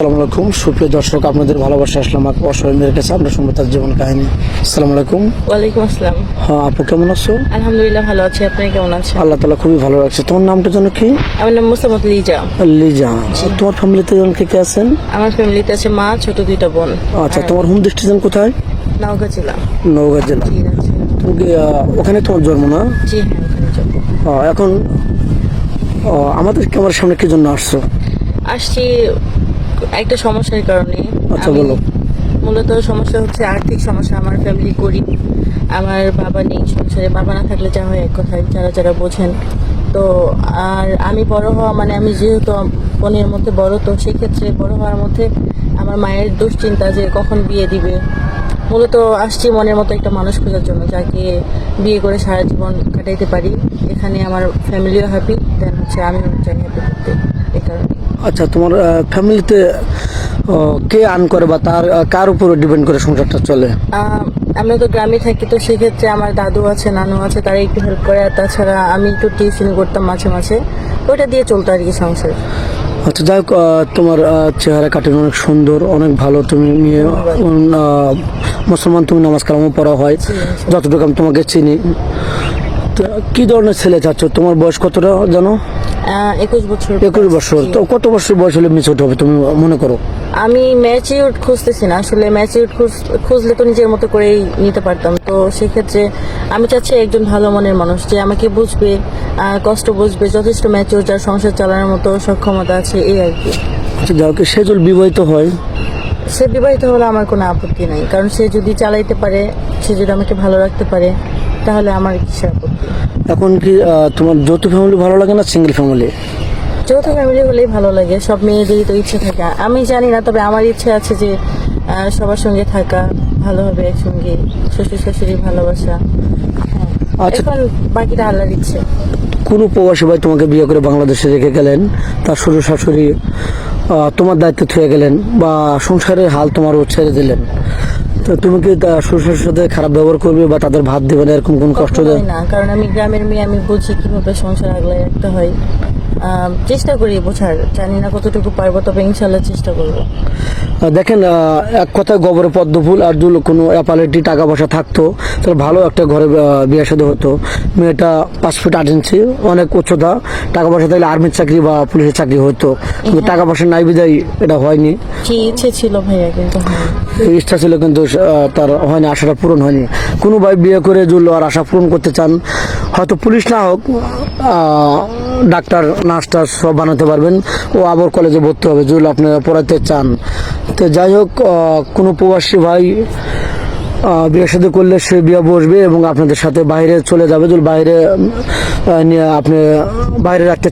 আসসালামু আলাইকুম। সুপ্রিয় দর্শক আপনাদের ভালোবাসা আসলাম আপু অসহায়ের কাছে। আমরা শুনব তার জীবন কাহিনী। আসসালামু আলাইকুম। ওয়ালাইকুম আসসালাম। হ্যাঁ আপু কেমন আছো? আলহামদুলিল্লাহ ভালো আছি। আপনি কেমন আছেন? আল্লাহ তালা খুবই ভালো রাখছে। তোমার নামটা যেন কি? আমার নাম মুসামত লিজা। লিজা। তোমার ফ্যামিলিতে যেন কে কে আছেন? আমার ফ্যামিলিতে আছে মা ছোট দুইটা বোন। আচ্ছা তোমার হোম ডিস্ট্রিকশন কোথায়? নওগাঁ জেলা। নওগাঁ জেলা। ওখানে তোমার জন্ম না? জি হ্যাঁ এখন আমাদের ক্যামেরার সামনে কি জন্য আসছো? আসছি একটা সমস্যার কারণে আচ্ছা, বলো। মূলত সমস্যা হচ্ছে আর্থিক সমস্যা। আমার ফ্যামিলি করি আমার বাবা নেই সংসারে বাবা না থাকলে যা হয় এক কথায় যারা যারা বোঝেন। তো আর আমি বড় হওয়া মানে আমি যেহেতু বোনের মধ্যে বড় তো সেক্ষেত্রে বড় হওয়ার মধ্যে আমার মায়ের দুশ্চিন্তা যে কখন বিয়ে দিবে। মূলত আসছি মনের মতো একটা মানুষ খোঁজার জন্য যাকে বিয়ে করে সারা জীবন কাটাইতে পারি। এখানে আমার ফ্যামিলিও হ্যাপি দেন হচ্ছে আমিও চাই হ্যাপি করতে। এই কারণে। আচ্ছা তোমার ফ্যামিলিতে কে আর্ন করে বা তার কার উপরে ডিপেন্ড করে সংসারটা চলে? আমরা তো গ্রামে থাকি তো সেক্ষেত্রে আমার দাদু আছে নানু আছে তারা একটু হেল্প করে আর তাছাড়া আমি একটু টিউশন করতাম মাঝে মাঝে। ওইটা দিয়ে চলতো আর কি সংসার। আচ্ছা যাই হোক তোমার চেহারা কাটিং অনেক সুন্দর অনেক ভালো তুমি নিয়ে মুসলমান তুমি নামাজ কালামও পড়া হয়। যতটুকু আমি তোমাকে চিনি কি ধরনের ছেলে চাচ্ছ? তোমার বয়স কতটা জানো? একুশ বছর একুশ বছর। তো কত বছর বয়স হলে মিস হবে তুমি মনে করো? আমি ম্যাচিউর খুঁজতেছি না। আসলে ম্যাচিউর খুঁজলে তো নিজের মতো করেই নিতে পারতাম। তো সেক্ষেত্রে আমি চাচ্ছি একজন ভালো মনের মানুষ যে আমাকে বুঝবে কষ্ট বুঝবে যথেষ্ট ম্যাচিউর যার সংসার চালানোর মতো সক্ষমতা আছে এই আর কি। আচ্ছা যাই হোক সে যদি বিবাহিত হয়। সে বিবাহিত হলে আমার কোনো আপত্তি নাই। কারণ সে যদি চালাইতে পারে সে যদি আমাকে ভালো রাখতে পারে তাহলে আমার কিসের আপত্তি এখন কি তোমার যৌথ ফ্যামিলি ভালো লাগে না সিঙ্গেল ফ্যামিলি যৌথ ফ্যামিলি হলেই ভালো লাগে সব মেয়েদেরই তো ইচ্ছে থাকে। আমি জানি না তবে আমার ইচ্ছে আছে যে সবার সঙ্গে থাকা ভালোভাবে একসঙ্গে শ্বশুর শাশুড়ি ভালোবাসা। হ্যাঁ। আচ্ছা। এখন বাকিটা আল্লাহর ইচ্ছে। কোনো প্রবাসী ভাই তোমাকে বিয়ে করে বাংলাদেশে রেখে গেলেন? তার শ্বশুর শাশুড়ি তোমার দায়িত্ব থুয়ে গেলেন বা সংসারের হাল তোমারও ছেড়ে দিলেন? তো তুমি কি তার শ্বশুর সাথে খারাপ ব্যবহার করবে বা তাদের ভাত দেবে না? এরকম কোন কষ্ট দেয়? না কারণ আমি গ্রামের মেয়ে আমি বুঝি কীভাবে সংসার আগলে রাখতে হয়। চেষ্টা করি বোঝার। জানি না কতটুকু পারব তবে ইনশাল্লাহ চেষ্টা করব। দেখেন এক কথায় গোবরে পদ্ম ফুল আর যদি কোনো অ্যাপালিটি টাকা পয়সা থাকতো। তাহলে ভালো একটা ঘরে বিয়ে সাথে হতো। মেয়েটা পাঁচ ফুট আট ইঞ্চি অনেক উচ্চতা। টাকা পয়সা থাকলে আর্মির চাকরি বা পুলিশের চাকরি হতো। কিন্তু টাকা পয়সা নাই বিদায় এটা হয়নি। ইচ্ছে ছিল ভাইয়া কিন্তু ইচ্ছা ছিল কিন্তু তার হয়নি আশাটা পূরণ হয়নি। কোনো ভাই বিয়ে করে জুল আর আশা পূরণ করতে চান হয়তো পুলিশ না হোক ডাক্তার, নার্স টার্স সব বানাতে পারবেন। ও আবার কলেজে ভর্তি হবে যেগুলো আপনারা পড়াতে চান। তো যাই হোক কোনো প্রবাসী ভাই বিয়ের সাথে করলে সে বিয়ে বসবে এবং আপনাদের সাথে বাইরে চলে যাবে। যদি বাইরে নিয়ে আপনি বাইরে রাখতে